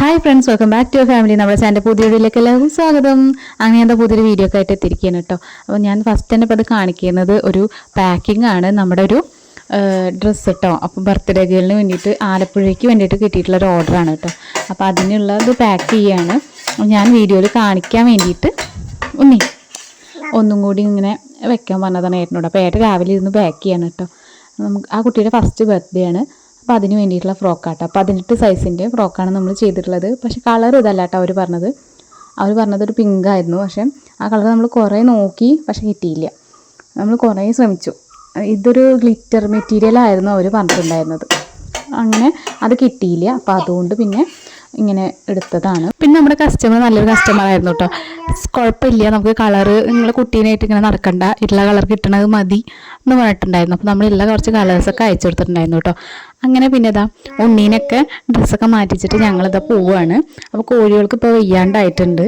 Hi friends welcome back to family നമ്മുടെ channel പുതിയ വീഡിയോയിലേക്ക് എല്ലാവർക്കും സ്വാഗതം. അങ്ങനെ എന്താ പുതിയൊരു വീഡിയോ ഒക്കെ ആയിട്ട് എത്തിയിരിക്കുകയാണ് കേട്ടോ. അപ്പോൾ ഞാൻ ഫസ്റ്റ് തന്നെ ഇപ്പോൾ അത് കാണിക്കുന്നത് ഒരു പാക്കിംഗ് ആണ്. നമ്മുടെ ഒരു ഡ്രസ്സ് കേട്ടോ. അപ്പോൾ ബർത്ത്ഡേ ഗേളിന് വേണ്ടിയിട്ട് ആലപ്പുഴയ്ക്ക് വേണ്ടിയിട്ട് കിട്ടിയിട്ടുള്ള ഒരു ഓർഡറാണ് കേട്ടോ. അപ്പോൾ അതിനുള്ള അതിനുള്ളത് പാക്ക് ചെയ്യാണ്. ഞാൻ വീഡിയോയിൽ കാണിക്കാൻ വേണ്ടിയിട്ട് ഉണ്ണി. ഒന്നും കൂടി ഇങ്ങനെ വെക്കാൻ പറഞ്ഞതാണ് ഏട്ടനോട്. അപ്പോൾ ഏട്ടൻ രാവിലെ ഇരുന്ന് പാക്ക് ചെയ്യാണ് കേട്ടോ. നമുക്ക് ആ കുട്ടിയുടെ ഫസ്റ്റ് ബർത്ത്ഡേ ആണ്. അപ്പോൾ അതിന് വേണ്ടിയിട്ടുള്ള ഫ്രോക്കാട്ടോ പതിനെട്ട് സൈസിന്റെ ഫ്രോക്കാണ് നമ്മൾ ചെയ്തിട്ടുള്ളത്. പക്ഷേ കളർ ഇതല്ല കേട്ടോ അവർ പറഞ്ഞത്. അവർ പറഞ്ഞത് ഒരു പിങ്ക് ആയിരുന്നു. പക്ഷേ ആ കളർ നമ്മൾ കുറേ നോക്കി പക്ഷേ കിട്ടിയില്ല. നമ്മൾ കുറേ ശ്രമിച്ചു. ഇതൊരു ഗ്ലിറ്റർ മെറ്റീരിയൽ ആയിരുന്നു അവർ പറഞ്ഞിട്ടുണ്ടായിരുന്നത്. അങ്ങനെ അത് കിട്ടിയില്ല. അപ്പോൾ അതുകൊണ്ട് പിന്നെ ഇങ്ങനെ എടുത്തതാണ്. പിന്നെ നമ്മുടെ കസ്റ്റമർ നല്ലൊരു കസ്റ്റമർ ആയിരുന്നു കേട്ടോ കുഴപ്പമില്ല നമുക്ക് കളറ് നിങ്ങൾ കുട്ടീനായിട്ട് ഇങ്ങനെ നടക്കണ്ട ഉള്ള കളർ കിട്ടണത് മതി എന്ന് പറഞ്ഞിട്ടുണ്ടായിരുന്നു. അപ്പോൾ നമ്മളെല്ലാം കുറച്ച് കളേഴ്സൊക്കെ അയച്ചു കൊടുത്തിട്ടുണ്ടായിരുന്നു കേട്ടോ അങ്ങനെ പിന്നെ ഇതാ ഉണ്ണീനൊക്കെ ഡ്രസ്സൊക്കെ മാറ്റിച്ചിട്ട് ഞങ്ങളിതാ പോവുകയാണ് അപ്പോൾ കോഴികൾക്ക് ഇപ്പോൾ വയ്യാണ്ടായിട്ടുണ്ട്.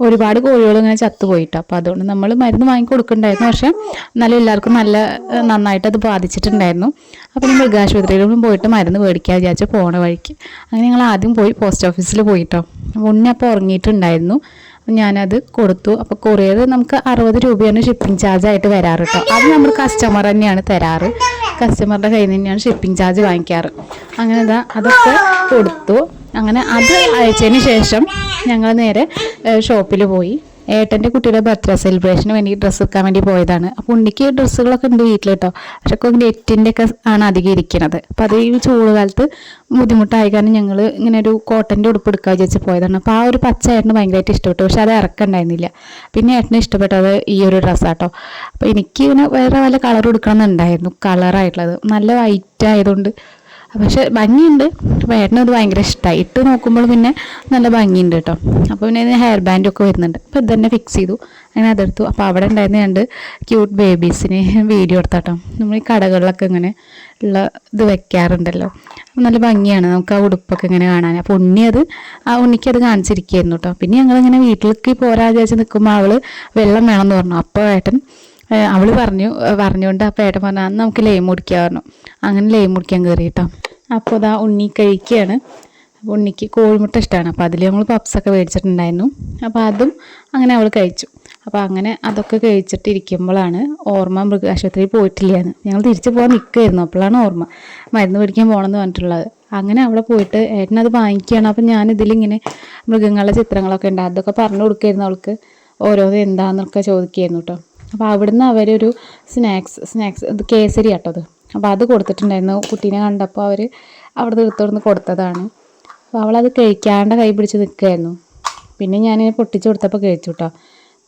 ഒരുപാട് കോഴികൾ ഇങ്ങനെ ചത്തുപോയിട്ട് അപ്പോൾ അതുകൊണ്ട് നമ്മൾ മരുന്ന് വാങ്ങി കൊടുക്കണ്ടായിരുന്നു. പക്ഷേ എന്നാലും എല്ലാവർക്കും നല്ല നന്നായിട്ട് അത് ബാധിച്ചിട്ടുണ്ടായിരുന്നു. അപ്പോൾ ഞാൻ മൃഗാശുപത്രിയിലും പോയിട്ട് മരുന്ന് മേടിക്കാൻ വിചാരിച്ചാൽ പോണ വഴിക്ക് അങ്ങനെ ഞങ്ങൾ ആദ്യം പോയി പോസ്റ്റ് ഓഫീസിൽ പോയിട്ടോ. ഉണ്ണി അപ്പോൾ ഉറങ്ങിയിട്ടുണ്ടായിരുന്നു. ഞാനത് കൊടുത്തു. അപ്പോൾ കൊറിയർ നമുക്ക് അറുപത് രൂപയാണ് ഷിപ്പിംഗ് ചാർജ് ആയിട്ട് വരാറ് കേട്ടോ അത് നമ്മൾ കസ്റ്റമർ തന്നെയാണ് തരാറ്. കസ്റ്റമറുടെ കയ്യിൽ നിന്ന് തന്നെയാണ് ഷിപ്പിംഗ് ചാർജ് വാങ്ങിക്കാറ്. അങ്ങനെ അതൊക്കെ കൊടുത്തു. അങ്ങനെ അത് അയച്ചതിന് ശേഷം ഞങ്ങൾ നേരെ ഷോപ്പിൽ പോയി. ഏട്ടന്റെ കുട്ടിയുടെ ബർത്ത്ഡേ സെലിബ്രേഷന് വേണ്ടി ഡ്രസ്സ് എടുക്കാൻ വേണ്ടി പോയതാണ്. അപ്പോൾ ഉണ്ണിക്ക് ഡ്രസ്സുകളൊക്കെ ഉണ്ട് വീട്ടിൽ കേട്ടോ പക്ഷെ നെറ്റിന്റെ ഒക്കെ ആണ് അധികം ഇരിക്കുന്നത് അപ്പോൾ അത് ഈ ചൂട് കാലത്ത് ബുദ്ധിമുട്ടായി കാരണം ഞങ്ങൾ ഇങ്ങനെ ഒരു കോട്ടന്റെ ഉടുപ്പ് എടുക്കുക വിചാരിച്ച് പോയതാണ്. അപ്പോൾ ആ ഒരു പച്ച ഏട്ടന് ഭയങ്കരമായിട്ട് ഇഷ്ടപ്പെട്ടു. പക്ഷെ അത് ഇറക്കണ്ടായിരുന്നില്ല. പിന്നെ ഏട്ടന് ഇഷ്ടപ്പെട്ടത് ഈ ഒരു ഡ്രസ്സാട്ടോ അപ്പോൾ എനിക്ക് ഇങ്ങനെ വേറെ വല്ല കളർ എടുക്കണം എന്നുണ്ടായിരുന്നു കളറായിട്ടുള്ളത് നല്ല വൈറ്റ് ആയതുകൊണ്ട് പക്ഷെ ഭംഗിയുണ്ട്. അപ്പോൾ ഏട്ടനത് ഭയങ്കര ഇഷ്ടമായി ഇട്ട് നോക്കുമ്പോൾ പിന്നെ നല്ല ഭംഗിയുണ്ട് കേട്ടോ. അപ്പോൾ പിന്നെ ഇതിന് ഹെയർ ബാൻഡൊക്കെ വരുന്നുണ്ട്. അപ്പോൾ ഇത് തന്നെ ഫിക്സ് ചെയ്തു. അങ്ങനെ അതെടുത്തു. അപ്പോൾ അവിടെ ഉണ്ടായിരുന്ന രണ്ട് ക്യൂട്ട് ബേബീസിന് വീഡിയോ എടുത്താട്ടോ. നമ്മൾ ഈ കടകളിലൊക്കെ ഇങ്ങനെ ഉള്ള ഇത് വെക്കാറുണ്ടല്ലോ. നല്ല ഭംഗിയാണ് നമുക്ക് ആ ഉടുപ്പൊക്കെ ഇങ്ങനെ കാണാൻ. അപ്പോൾ ഉണ്ണി അത് ആ ഉണ്ണിക്ക് അത് കാണിച്ചിരിക്കുകയായിരുന്നു കേട്ടോ. പിന്നെ ഞങ്ങളിങ്ങനെ വീട്ടിലേക്ക് പോരാ വിചാരിച്ച് നിൽക്കുമ്പോൾ അവൾ വെള്ളം വേണമെന്ന് പറഞ്ഞു. അപ്പോൾ ഏട്ടൻ അവൾ പറഞ്ഞു പറഞ്ഞുകൊണ്ട് അപ്പോൾ ഏട്ടൻ പറഞ്ഞു അന്ന് നമുക്ക് ലെയിം മുടിക്കാൻ പറഞ്ഞു. അങ്ങനെ ലൈം മുടിക്കാൻ കയറി കേട്ടോ. അപ്പോൾ ഇതാ ഉണ്ണി കഴിക്കുകയാണ്. അപ്പോൾ ഉണ്ണിക്ക് കോഴിമുട്ട ഇഷ്ടമാണ് അപ്പോൾ അതിൽ നമ്മൾ പപ്സൊക്കെ മേടിച്ചിട്ടുണ്ടായിരുന്നു. അപ്പോൾ അതും അങ്ങനെ അവൾ കഴിച്ചു. അപ്പോൾ അങ്ങനെ അതൊക്കെ കഴിച്ചിട്ടിരിക്കുമ്പോഴാണ് ഓർമ്മ മൃഗാശുപത്രിയിൽ പോയിട്ടില്ലയെന്ന് ഞങ്ങൾ തിരിച്ചു പോകാൻ നിൽക്കുമായിരുന്നു അപ്പോഴാണ് ഓർമ്മ. മരുന്ന് പിടിക്കാൻ പോകണമെന്ന് പറഞ്ഞിട്ടുള്ളത്. അങ്ങനെ അവിടെ പോയിട്ട് ഏട്ടനത് വാങ്ങിക്കുകയാണ്. അപ്പം ഞാനിതിലിങ്ങനെ മൃഗങ്ങളുടെ ചിത്രങ്ങളൊക്കെ ഉണ്ട്. അതൊക്കെ പറഞ്ഞു കൊടുക്കുമായിരുന്നു അവൾക്ക്. ഓരോന്ന് എന്താണെന്നൊക്കെ ചോദിക്കുകയായിരുന്നു കേട്ടോ അപ്പോൾ അവിടുന്ന് അവരൊരു സ്നാക്സ് സ്നാക്സ് ഇത് കേസരി കേട്ടോ അത്. അപ്പോൾ അത് കൊടുത്തിട്ടുണ്ടായിരുന്നു. കുട്ടീനെ കണ്ടപ്പോൾ അവർ അവിടെ എടുത്തോടുന്ന് കൊടുത്തതാണ്. അപ്പോൾ അവളത് കഴിക്കാണ്ട് കൈ പിടിച്ച് നിൽക്കുമായിരുന്നു പിന്നെ ഞാൻ പൊട്ടിച്ച് കൊടുത്തപ്പോൾ കഴിച്ചു കേട്ടോ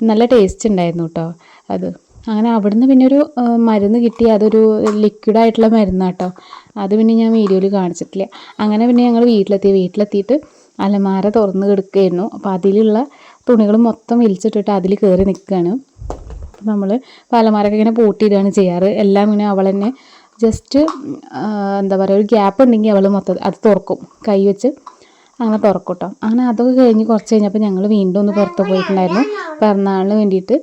നല്ല ടേസ്റ്റ് ഉണ്ടായിരുന്നു കേട്ടോ അത്. അങ്ങനെ അവിടുന്ന് പിന്നെ ഒരു മരുന്ന് കിട്ടി. അതൊരു ലിക്വിഡായിട്ടുള്ള മരുന്നാണ് കേട്ടോ അത് പിന്നെ ഞാൻ വീഡിയോയിൽ കാണിച്ചിട്ടില്ല. അങ്ങനെ പിന്നെ ഞങ്ങൾ വീട്ടിലെത്തി. വീട്ടിലെത്തിയിട്ട് അലമാര തുറന്ന് കിടക്കുകയായിരുന്നു. അപ്പോൾ അതിലുള്ള തുണികൾ മൊത്തം വലിച്ചിട്ടിട്ട് അതിൽ കയറി നിൽക്കുകയാണ് നമ്മൾ അലമാരൊക്കെ ഇങ്ങനെ പൂട്ടിയിടുകയാണ് ചെയ്യാറ്. എല്ലാം ഇങ്ങനെ അവൾ തന്നെ ജസ്റ്റ് എന്താ പറയുക ഒരു ഗ്യാപ്പ് ഉണ്ടെങ്കിൽ അവൾ മൊത്തം അത് തുറക്കും. കൈ വെച്ച് അങ്ങനെ തുറക്കും കേട്ടോ അങ്ങനെ അതൊക്കെ കഴിഞ്ഞ് കുറച്ച് കഴിഞ്ഞപ്പോൾ ഞങ്ങൾ വീണ്ടും ഒന്ന് പുറത്ത് പോയിട്ടുണ്ടായിരുന്നു. പിറന്നാളിന് വേണ്ടിയിട്ട്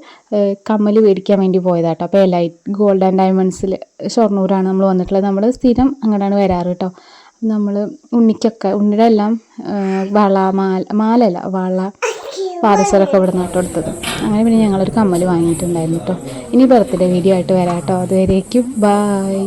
കമ്മൽ മേടിക്കാൻ വേണ്ടി പോയതാട്ടോ അപ്പോൾ എലൈറ്റ് ഗോൾഡ് ആൻഡ് ഡയമണ്ട്സിൽ ഷൊർണൂരാണ് നമ്മൾ വന്നിട്ടുള്ളത്. നമ്മൾ സ്ഥിരം അങ്ങോട്ടാണ് വരാറ് കേട്ടോ നമ്മൾ ഉണ്ണിക്കൊക്കെ ഉണ്ണിയുടെ എല്ലാം വള മാല മാലല്ല വള പാദസരമൊക്കെ ഇവിടെ എടുത്തത്. അങ്ങനെ പിന്നെ ഞങ്ങളൊരു കമ്മൽ വാങ്ങിയിട്ടുണ്ടായിരുന്നു കേട്ടോ. ഇനി ബർത്ത്ഡേ വീഡിയോ ആയിട്ട് വരാം കേട്ടോ അതുവരേക്കും. ബായ്